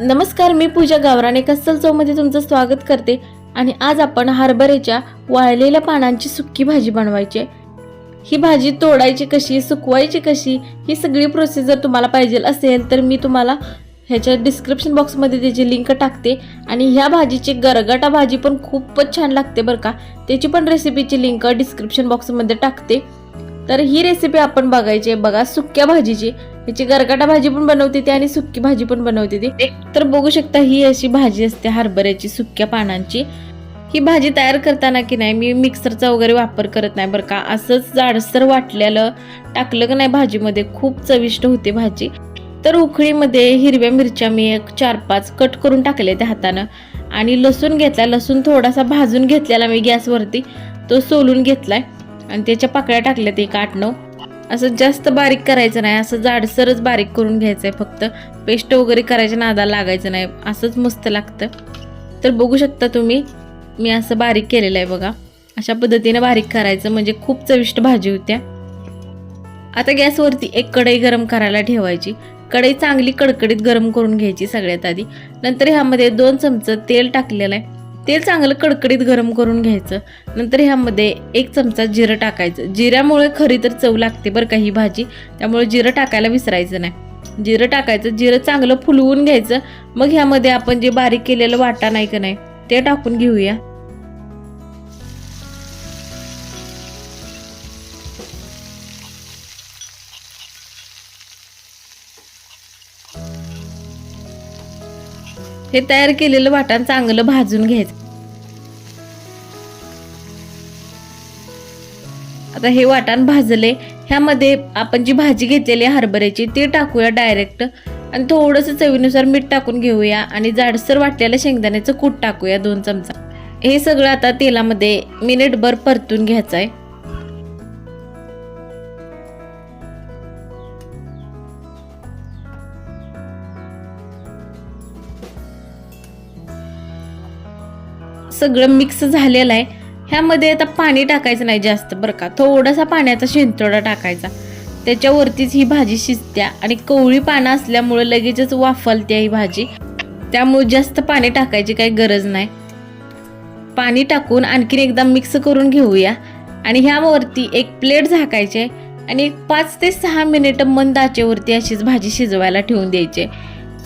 नमस्कार मी पूजा गावराने कस्सल चौमध्ये तुमचं स्वागत करते. आणि आज आपण हरभऱ्याच्या वाळलेल्या पानांची सुक्की भाजी बनवायची आहे. ही भाजी तोडायची कशी सुकवायची कशी ही सगळी प्रोसेस जर तुम्हाला पाहिजे असेल तर मी तुम्हाला ह्याच्या डिस्क्रिप्शन बॉक्समध्ये त्याची लिंक टाकते. आणि ह्या भाजीची गरगटा भाजी पण खूपच छान लागते बरं का. त्याची पण रेसिपीची लिंक डिस्क्रिप्शन बॉक्समध्ये टाकते. तर ही रेसिपी आपण बघायची आहे. बघा सुक्या भाजीची. ह्याची गरगाटा भाजी पण बनवते ती आणि सुक्की भाजी पण बनवते ती. एक तर बघू शकता ही अशी भाजी असते हरभऱ्याची सुक्या पानांची. ही भाजी तयार करताना की नाही मी मिक्सरचा वगैरे वापर करत नाही बरं का. असंच जाडसर वाटलेलं टाकलं की नाही भाजीमध्ये खूप चविष्ट होते भाजी. तर उकळीमध्ये हिरव्या मिरच्या मी एक चार पाच कट करून टाकले त्या हातानं. आणि लसूण घेतला लसूण थोडासा भाजून घेतलेला मी गॅसवरती. तो सोलून घेतलाय. आणि त्याच्या पाकळ्या टाकल्यात एक आठ नऊ असं जास्त बारीक करायचं नाही असं जाडसरच बारीक करून घ्यायचं आहे फक्त. पेस्ट वगैरे करायच्या नादा लागायचं नाही असंच मस्त लागतं. तर बघू शकता तुम्ही मी असं बारीक केलेलं आहे बघा. अशा पद्धतीने बारीक करायचं म्हणजे खूप चविष्ट भाजी होत्या. आता गॅसवरती एक कढई गरम करायला ठेवायची. कढई चांगली कडकडीत गरम करून घ्यायची सगळ्यात आधी. नंतर ह्यामध्ये दोन चमचं तेल टाकलेलं आहे. तेल चांगलं कडकडीत गरम करून घ्यायचं. नंतर ह्यामध्ये एक चमचा जिरं टाकायचं. जिऱ्यामुळे खरी तर चव लागते बरं का ही भाजी. त्यामुळे जिरं टाकायला विसरायचं नाही. जिरं टाकायचं जिरं चांगलं फुलवून घ्यायचं. मग ह्यामध्ये आपण जे बारीक केलेलं वाटा नाही का नाही ते टाकून घेऊया. हे तयार केलेलं वाटण चांगलं भाजून घ्यायचं. आता हे वाटण भाजले ह्यामध्ये आपण जी भाजी घेतलेली आहे हरभऱ्याची ती टाकूया डायरेक्ट आणि थोडंसं चवीनुसार मीठ टाकून घेऊया आणि जाडसर वाटलेलं शेंगदाण्याचं कूट टाकूया दोन चमचा. हे सगळं आता तेलामध्ये मिनिटभर परतून घ्यायचं आहे. सगळं मिक्स झालेलं आहे. ह्यामध्ये आता पाणी टाकायचं नाही जास्त बरं का. थोडासा पाण्याचा शेंतोडा टाकायचा. त्याच्यावरतीच ही भाजी शिजत्या आणि कवळी पानं असल्यामुळे लगेचच वाफलते ही भाजी. त्यामुळे जास्त पाणी टाकायची काही गरज नाही. पाणी टाकून आणखीन एकदा मिक्स करून घेऊया. आणि ह्यावरती एक प्लेट झाकायचे आणि एक पाच ते सहा मिनिटं मंद आचेवरती अशीच भाजी शिजवायला ठेवून द्यायची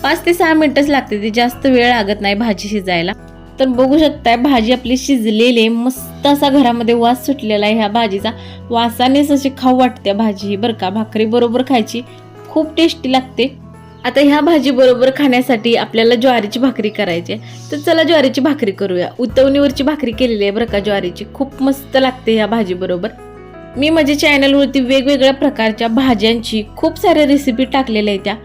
पाच ते सहा मिनिटच लागते ती. जास्त वेळ लागत नाही भाजी शिजायला. तर बघू शकताय भाजी आपली शिजलेली आहे. मस्त असा घरामध्ये वास सुटलेला आहे ह्या भाजीचा. वासानेच अशी खाऊ वाटते भाजी बरं का. भाकरी बरोबर खायची खूप टेस्टी लागते. आता ह्या भाजी बरोबर खाण्यासाठी आपल्याला ज्वारीची भाकरी करायची आहे. तर चला ज्वारीची भाकरी करूया. उतवणीवरची भाकरी केलेली आहे बरं का ज्वारीची. खूप मस्त लागते ह्या भाजी बरोबर. मी माझ्या चॅनलवरती वेगवेगळ्या प्रकारच्या भाज्यांची खूप साऱ्या रेसिपी टाकलेल्या आहेत त्या.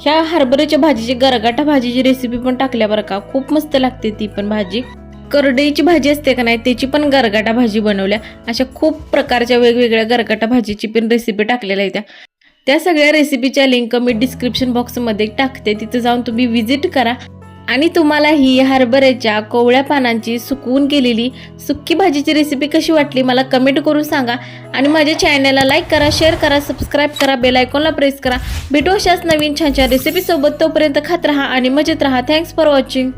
ह्या हरभऱ्याच्या भाजीची गरगाटा भाजीची रेसिपी पण टाकल्या बरं का. खूप मस्त लागते ती पण भाजी. करडईची भाजी असते का नाही त्याची पण गरगाटा भाजी बनवल्या. अशा खूप प्रकारच्या वेगवेगळ्या गरगाटा भाजीची पण रेसिपी टाकलेल्या आहेत त्या. त्या सगळ्या रेसिपीच्या लिंक मी डिस्क्रिप्शन बॉक्समध्ये टाकते. तिथं जाऊन तुम्ही विजिट करा. आणि तुम्हाला ही हरभऱ्याच्या कोवळ्या पानांची सुकवून केलेली सुक्की भाजीची रेसिपी कशी वाटली मला कमेंट करून सांगा. आणि माझ्या चॅनलला लाईक करा शेअर करा सबस्क्राईब करा बेल आयकॉनला प्रेस करा. भेटू अशाच नवीन छान छान रेसिपीसोबत तोपर्यंत खात राहा आणि मजेत राहा. Thanks for watching